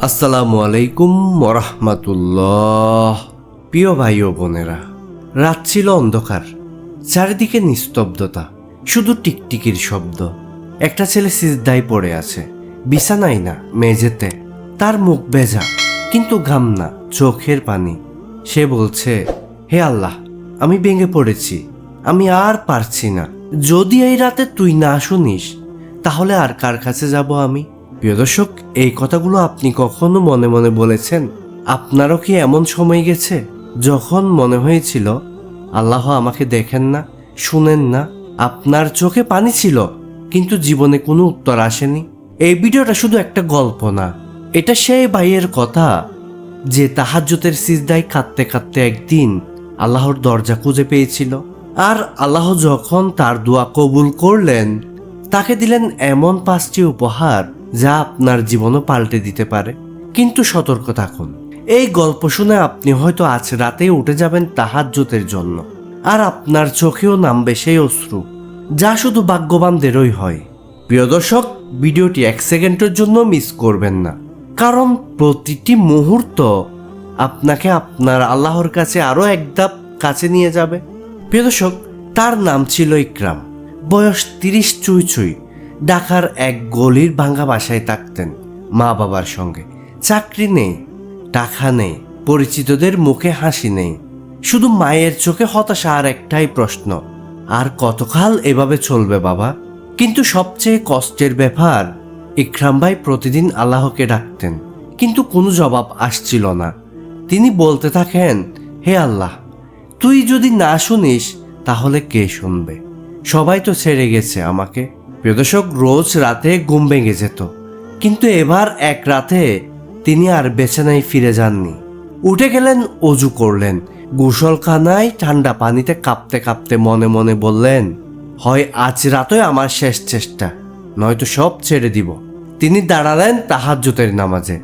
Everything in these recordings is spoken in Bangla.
আসসালামু আলাইকুম ওরহমাতুল্লাহ। প্রিয় ভাই ও বোনেরা, রাত ছিল অন্ধকার, চারিদিকে নিস্তব্ধতা, শুধু টিকটিকির শব্দ। একটা ছেলে সিজদায় পড়ে আছে, বিছানায় না, মেঝেতে। তার মুখ বেজা কিন্তু ঘাম না, চোখের পানি। সে বলছে, হে আল্লাহ, আমি ভেঙে পড়েছি, আমি আর পারছি না। যদি এই রাতে তুই না শুনিস, তাহলে আর কার কাছে যাব আমি? প্রিয় দর্শক, এই কথাগুলো আপনি কখনো মনে মনে বলেছেন? আপনারও কি এমন সময় গেছে? যখন মনে হয়েছিল, আল্লাহ আমাকে দেখেন না, শুনেন না, আপনার চোখে পানি ছিল, কিন্তু জীবনে কোনো উত্তর আসেনি। এই ভিডিওটা শুধু একটা গল্প না, এটা সেই ভাইয়ের কথা যে তাহাজ্জুতের সিজদায় কাঁদতে কাঁদতে একদিন আল্লাহর দরজা খুঁজে পেয়েছিল। আর আল্লাহ যখন তার দোয়া কবুল করলেন, তাকে দিলেন এমন পাঁচটি উপহার যা আপনার জীবনও পাল্টে দিতে পারে। কিন্তু সতর্ক থাকুন, এই গল্প শুনে আপনি হয়তো আজ রাতেই উঠে যাবেন তাহাজ্জুতের জন্য, আর আপনার চোখেও নামবে সেই অশ্রু, যা শুধু ভাগ্যবানদেরই হয়। প্রিয় দর্শক, ভিডিওটি এক সেকেন্ডের জন্য মিস করবেন না, কারণ প্রতিটি মুহূর্ত আপনাকে আপনার আল্লাহর কাছে আরও এক ধাপ কাছে নিয়ে যাবে। প্রিয় দর্শক, তার নাম ছিল ইকরাম। বয়স তিরিশ চুই চুই। ঢাকার এক গলির ভাঙ্গা বাসায় থাকতেন মা বাবার সঙ্গে। চাকরি নেই, টাকা নেই, পরিচিতদের মুখে হাসি নেই। শুধু মায়ের চোখে হতাশা আর একটাই প্রশ্ন, আর কতকাল এভাবে চলবে বাবা? কিন্তু সবচেয়ে কষ্টের ব্যাপার, ইকরাম ভাই প্রতিদিন আল্লাহকে ডাকতেন, কিন্তু কোনো জবাব আসছিল না। তিনি বলতে থাকেন, হে আল্লাহ তুই যদি না শুনিস, তাহলে কে শুনবে? সবাই তো ছেড়ে গেছে আমাকে। প্রিয়দর্শক রোজ রাতে ঘুম ভেঙে যেত। কিন্তু এবার এক রাতে তিনি আর বেছানায় ফিরে যাননি। উঠে গেলেন, অজু করলেন। গোসলখানায় ঠান্ডা পানিতে কাঁপতে কাঁপতে মনে মনে বললেন, হয় আজ রাতই আমার শেষ চেষ্টা, নয়তো সব ছেড়ে দিব। তিনি দাঁড়ালেন তাহাজ্জুতের নামাজে।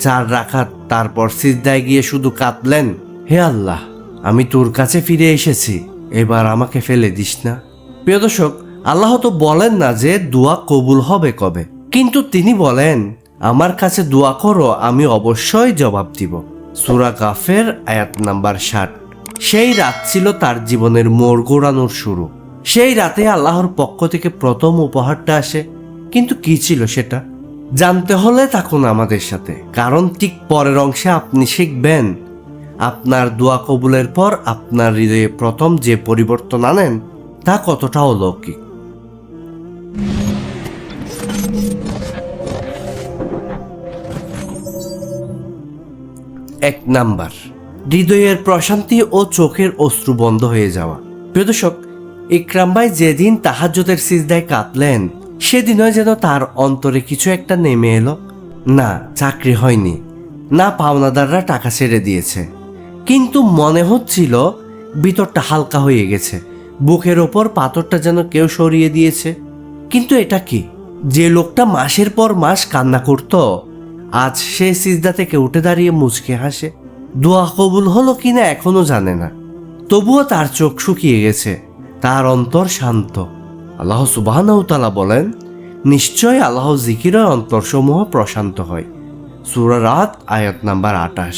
চার রাখাত তারপর সিজদায় গিয়ে শুধু কাঁদলেন, হে আল্লাহ আমি তোর কাছে ফিরে এসেছি, এবার আমাকে ফেলে দিস না। প্রিয় দর্শক, আল্লাহ তো বলেন না যে দোয়া কবুল হবে কবে। কিন্তু তিনি বলেন, আমার কাছে দোয়া করো, আমি অবশ্যই জবাব দিব। সুরা কাফের আয়াত নাম্বার ষাট। সেই রাত ছিল তার জীবনের মোড় গোড়ানোর শুরু। সেই রাতে আল্লাহর পক্ষ থেকে প্রথম উপহারটা আসে। কিন্তু কি ছিল সেটা? জানতে হলে থাকুন আমাদের সাথে, কারণ ঠিক পরের অংশে আপনি শিখবেন আপনার দোয়া কবুলের পর আপনার হৃদয়ে প্রথম যে পরিবর্তন আনেন, তা কতটা অলৌকিক? এক নাম্বার, হৃদয়ের প্রশান্তি ও চোখের অশ্রু বন্ধ হয়ে যাওয়া। প্রিয় দর্শক, ইকরাম ভাই যেদিন তাহাজ্জুদের সিজদায় কাঁদলেন, সেদিনও যেন তার অন্তরে কিছু একটা নেমে এলো। না, চাকরি হয়নি। না পাওনাদাররা টাকা ছেড়ে দিয়েছে। কিন্তু মনে হচ্ছিল ভিতরটা হালকা হয়ে গেছে। বুকের ওপর পাথরটা যেন কেউ সরিয়ে দিয়েছে। কিন্তু এটা কি? যে লোকটা মাসের পর মাস কান্না করত, আজ সে সিজদা থেকে উঠে দাঁড়িয়ে মুচকে হাসে। দোয়া কবুল হলো কিনা এখনও জানে না। তবুও তার চোখ শুকিয়ে গেছে, তার অন্তর শান্ত। আল্লাহ সুবাহানাউতালা বলেন, নিশ্চয় আল্লাহ জিকিরের অন্তরসমূহ প্রশান্ত হয়। সুরা রাত, আয়াত নাম্বার আটাশ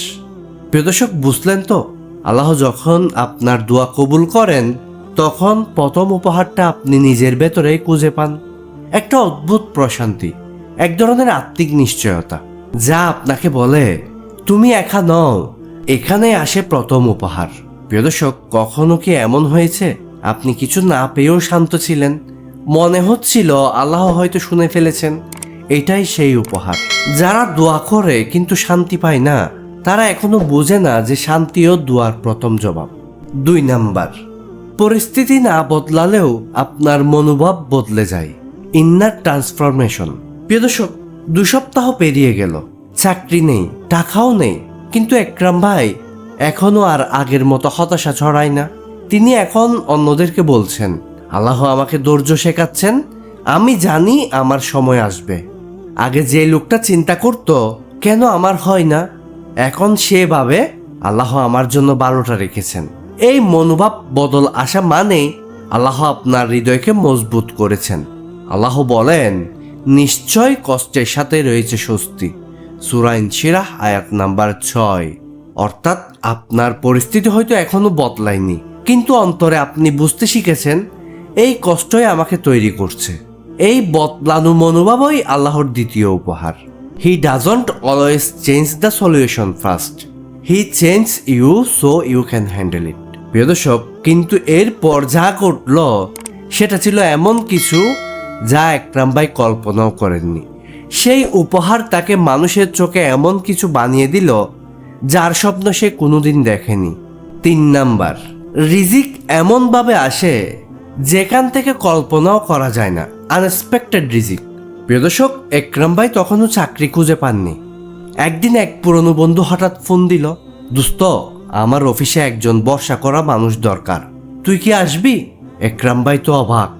প্রিয়দর্শক বুঝলেন তো? আল্লাহ যখন আপনার দোয়া কবুল করেন, তখন প্রথম উপহারটা আপনি নিজের ভেতরে খুঁজে পান। একটা অদ্ভুত প্রশান্তি, এক ধরনের আত্মিক নিশ্চয়তা, যা আপনাকে বলে, তুমি একা নও এখানে আসে প্রথম উপহার। প্রিয় দর্শক, কখনো কি এমন হয়েছে? আপনি কিছু না পেয়েও শান্ত ছিলেন। মনে হচ্ছিল আল্লাহ হয়তো শুনে ফেলেছেন, এটাই সেই উপহার। যারা দোয়া করে, কিন্তু শান্তি পায় না তারা এখনও বোঝে না যে শান্তিও দোয়ার প্রথম জবাব। দুই নাম্বার, পরিস্থিতি না বদলালেও আপনার মনোভাব বদলে যায়। Inner transformation. প্রিয় দর্শক, দু সপ্তাহ পেরিয়ে গেল। চাকরি নেই, টাকাও নেই, কিন্তু একরাম ভাই এখনও আর আগের মতো হতাশা ছড়ায় না। তিনি এখন অন্যদেরকে বলছেন, আল্লাহ আমাকে ধৈর্য শেখাচ্ছেন, আমি জানি আমার সময় আসবে। আগে যে লোকটা চিন্তা করত, কেন আমার হয় না? এখন সে ভাবে আল্লাহ আমার জন্য বারোটা রেখেছেন। এই মনোভাব বদল আসা মানে আল্লাহ আপনার হৃদয়কে মজবুত করেছেন। আল্লাহ বলেন, নিশ্চয় কষ্টের সাথে রয়েছে স্বস্তি। সুরাইন শিরাহ আয়াত নাম্বার ছয়। অর্থাৎ আপনার পরিস্থিতি হয়তো এখনও বদলায়নি, কিন্তু অন্তরে আপনি বুঝতে শিখেছেন, এই কষ্টই আমাকে তৈরি করছে। এই বদলানো মনোভাবই আল্লাহর দ্বিতীয় উপহার। He doesn't always change the solution first he change you so you can handle it প্রিয় দর্শক, কিন্তু এরপর যা ঘটল, সেটা ছিল এমন কিছু যা একরাম ভাই কল্পনাও করেননি। সেই উপহার তাকে মানুষের চোখে এমন কিছু বানিয়ে দিল, যার স্বপ্ন সে কোনোদিন দেখেনি। তিন নাম্বার, রিজিক এমনভাবে আসে যেখান থেকে কল্পনাও করা যায় না আনএক্সপেক্টেড রিজিক। প্রিয় দর্শক, একরাম ভাই তখনও চাকরি খুঁজে পাননি। একদিন এক পুরনো বন্ধু হঠাৎ ফোন দিল, দোস্ত, আমার অফিসে একজন বর্ষা করা মানুষ দরকার। তুই কি আসবি? একরাম ভাই তো অবাক।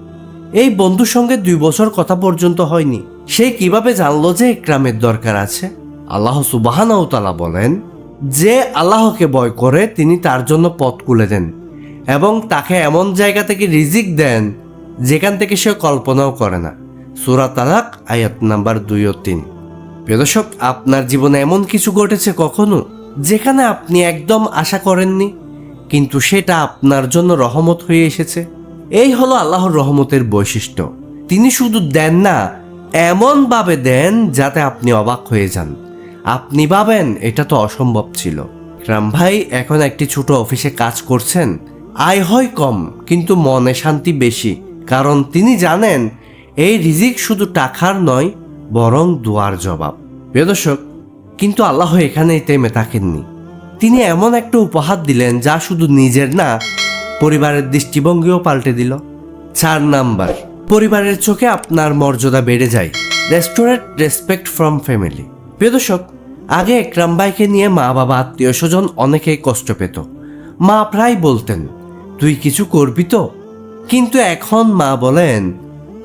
এই বন্ধুর সঙ্গে দুই বছর কথা পর্যন্ত হয়নি। সে কীভাবে জানলো যে একরামের দরকার আছে? আল্লাহ সুবাহানাউ তালা বলেন, যে আল্লাহকে ভয় করে, তিনি তার জন্য পথ খুলে দেন এবং তাকে এমন জায়গা থেকে রিজিক দেন যেখান থেকে সে কল্পনাও করে না। সুরা তালাক, আয়াত নাম্বার দুই ও তিন। প্রিয়দর্শক আপনার জীবনে এমন কিছু ঘটেছে কখনো যেখানে আপনি একদম আশা করেননি, কিন্তু সেটা আপনার জন্য রহমত হয়ে এসেছে? এই হলো আল্লাহর রহমতের বৈশিষ্ট্য। তিনি শুধু দেন না, এমনভাবে দেন যাতে আপনি অবাক হয়ে যান। আপনি ভাবেন, এটা তো অসম্ভব ছিল। রাম ভাই এখন একটি ছোট অফিসে কাজ করছেন। আয় হয় কম, কিন্তু মনে শান্তি বেশি। কারণ তিনি জানেন এই রিজিক শুধু টাকার নয়, বরং দোয়ার জবাব। প্রিয় দর্শক, কিন্তু আল্লাহ এখানেই থেমে থাকেননি। তিনি এমন একটা উপহার দিলেন যা শুধু নিজের না, পরিবারের দৃষ্টিভঙ্গিও পাল্টে দিল। চার নাম্বার, পরিবারের চোখে আপনার মর্যাদা বেড়ে যায়। Restaurant respect from family. প্রিয় দর্শক, আগে একরাম ভাইকে নিয়ে মা, বাবা, আত্মীয় স্বজন অনেকেই কষ্ট পেত। মা প্রায় বলতেন, তুই কিছু করবি তো? কিন্তু এখন মা বলেন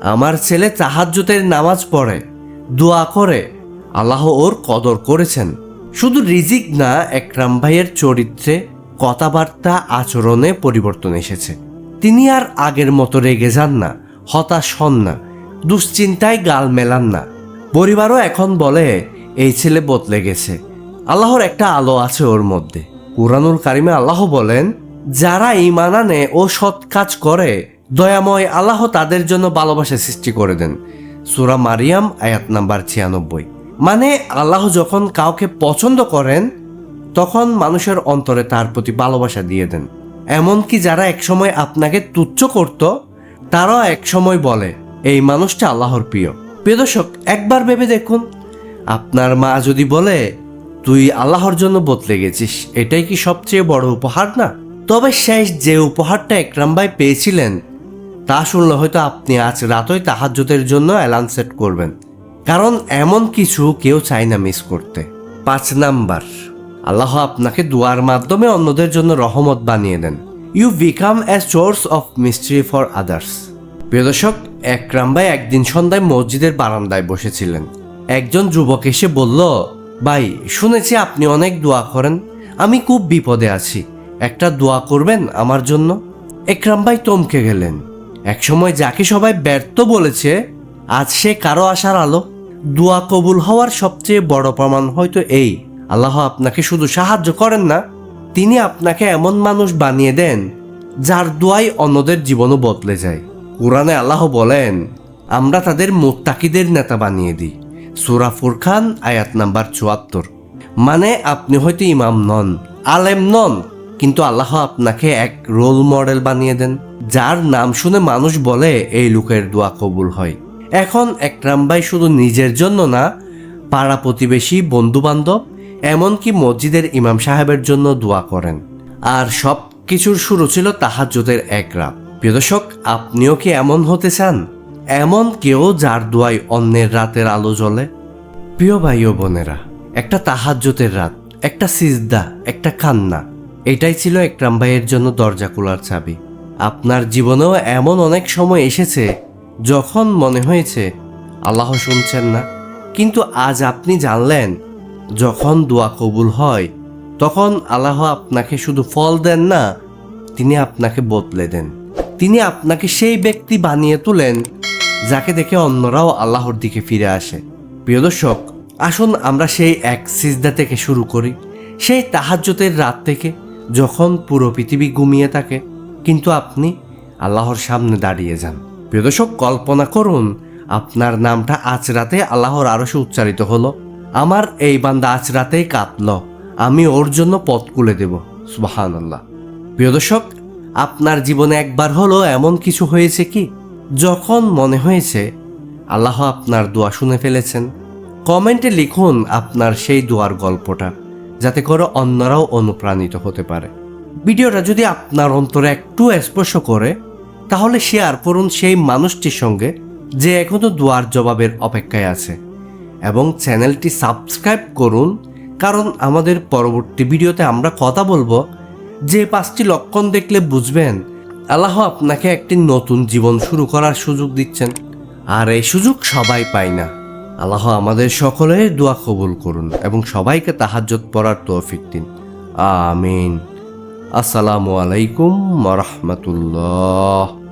আমার ছেলে তাহাজ্জুদের নামাজ পড়ে, দোয়া করে। আল্লাহ ওর কদর করেছেন। শুধু রিজিক না, একরাম ভাইয়ের চরিত্রে কথাবার্তা, আচরণে পরিবর্তন এসেছে। তিনি আর আগের মতো রেগে যান না, হতাশ হন না, দুশ্চিন্তায় গাল মেলান না। পরিবারও এখন বলে, এই ছেলে বদলে গেছে। আল্লাহর একটা আলো আছে ওর মধ্যে। কুরআনুল কারিমে আল্লাহ বলেন, যারা ইমান আনে ও সৎ কাজ করে দয়াময় আল্লাহ তাদের জন্য ভালোবাসা সৃষ্টি করে দেন। সুরা মারিয়াম, আয়াত নাম্বার ছিয়ানব্বই। মানে আল্লাহ যখন কাউকে পছন্দ করেন, তখন মানুষের অন্তরে তার প্রতি ভালোবাসা দিয়ে দেন। এমনকি যারা একসময় আপনাকে তুচ্ছ করত, তারাও একসময় বলে, এই মানুষটা আল্লাহর প্রিয়। প্রিয় দর্শক, একবার ভেবে দেখুন, আপনার মা যদি বলে, তুই আল্লাহর জন্য বদলে গেছিস, এটাই কি সবচেয়ে বড় উপহার না? তবে শেষ যে উপহারটা একরাম ভাই পেয়েছিলেন তা শুনলে হয়তো আপনি আজ রাতই তাহাজ্জুদের জন্য অ্যালার্ম সেট করবেন। কারণ এমন কিছু কেউ চায় না মিস করতে। পাঁচ নাম্বার। আল্লাহ আপনাকে দুয়ার মাধ্যমে অন্যদের জন্য রহমত বানিয়ে দেন। You become a source of mystery for others প্রিয় দর্শক একরাম ভাই একদিন সন্ধ্যায় মসজিদের বারান্দায় বসেছিলেন। একজন যুবক এসে বলল, ভাই, শুনেছি আপনি অনেক দোয়া করেন। আমি খুব বিপদে আছি। একটা দোয়া করবেন আমার জন্য? একরাম ভাই তমকে গেলেন। একসময় যাকে সবাই ব্যর্থ বলেছে, আজ সে কারও আশার আলো। দোয়া কবুল হওয়ার সবচেয়ে বড় প্রমাণ হয়তো এই। আল্লাহ আপনাকে শুধু সাহায্য করেন না, তিনি আপনাকে এমন মানুষ বানিয়ে দেন, যার দোয়াই অন্যদের জীবনও বদলে যায়। কোরআনে আল্লাহ বলেন, আমরা তাদের মোত্তাকিদের নেতা বানিয়ে দিই। সুরা ফুরখান আয়াত নাম্বার চুয়াত্তর। মানে আপনি হয়তো ইমাম নন, আলেম নন কিন্তু আল্লাহ আপনাকে এক রোল মডেল বানিয়ে দেন, যার নাম শুনে মানুষ বলে এই লোকের দোয়া কবুল হয়। এখন একরাম ভাই শুধু নিজের জন্য না, পাড়া প্রতিবেশী বন্ধু বান্ধব এমনকি মসজিদের ইমাম সাহেবের জন্য দোয়া করেন। আর সব কিছুর শুরু ছিল তাহাজ্জুদের এক রাত। প্রিয় দর্শক, আপনিও কি এমন হতে চান? এমন কেউ যার দোয়ায় অন্যের রাতের আলো জ্বলে? প্রিয় ভাই ও বোনেরা, একটা তাহাজ্জুতের রাত, একটা সিজদা, একটা কান্না এটাই ছিল একরাম ভাইয়ের জন্য দরজা খোলার চাবি। আপনার জীবনেও এমন অনেক সময় এসেছে যখন মনে হয়েছে, আল্লাহ শুনছেন না। কিন্তু আজ আপনি জানলেন, যখন দোয়া কবুল হয়, তখন আল্লাহ আপনাকে শুধু ফল দেন না, তিনি আপনাকে বদলে দেন। তিনি আপনাকে সেই ব্যক্তি বানিয়ে তোলেন, যাকে দেখে অন্যরাও আল্লাহর দিকে ফিরে আসে। প্রিয় দর্শক, আসুন আমরা সেই এক সিজদা থেকে শুরু করি, সেই তাহাজ্যতের রাত থেকে। যখন পুরো পৃথিবী ঘুমিয়ে থাকে, কিন্তু আপনি আল্লাহর সামনে দাঁড়িয়ে যান। প্রিয়দর্শক কল্পনা করুন, আপনার নামটা আজ রাতে আল্লাহর আরশে উচ্চারিত হলো। আমার এই বান্দা আজ রাতেই কাঁদল, আমি ওর জন্য পথ খুলে দেব। সুবাহান আল্লাহ প্রিয়দর্শক আপনার জীবনে একবার হলো এমন কিছু হয়েছে কি? যখন মনে হয়েছে আল্লাহ আপনার দোয়া শুনে ফেলেছেন, কমেন্টে লিখুন আপনার সেই দোয়ার গল্পটা। যাতে করে অন্যরাও অনুপ্রাণিত হতে পারে। ভিডিওটা যদি আপনার অন্তরে একটু স্পর্শ করে, তাহলে শেয়ার করুন সেই মানুষটির সঙ্গে যে এখনও দোয়ার জবাবের অপেক্ষায় আছে এবং চ্যানেলটি সাবস্ক্রাইব করুন, কারণ আমাদের পরবর্তী ভিডিওতে আমরা কথা বলব। যে পাঁচটি লক্ষণ দেখলে বুঝবেন, আল্লাহ আপনাকে একটি নতুন জীবন শুরু করার সুযোগ দিচ্ছেন, আর এই সুযোগ সবাই পায় না। আল্লাহ আমাদের সকলের দোয়া কবুল করুন এবং সবাইকে তাহাজ্জত পড়ার তৌফিক দিন। আমিন। আসসালামু আলাইকুম রহমতুল্লাহ।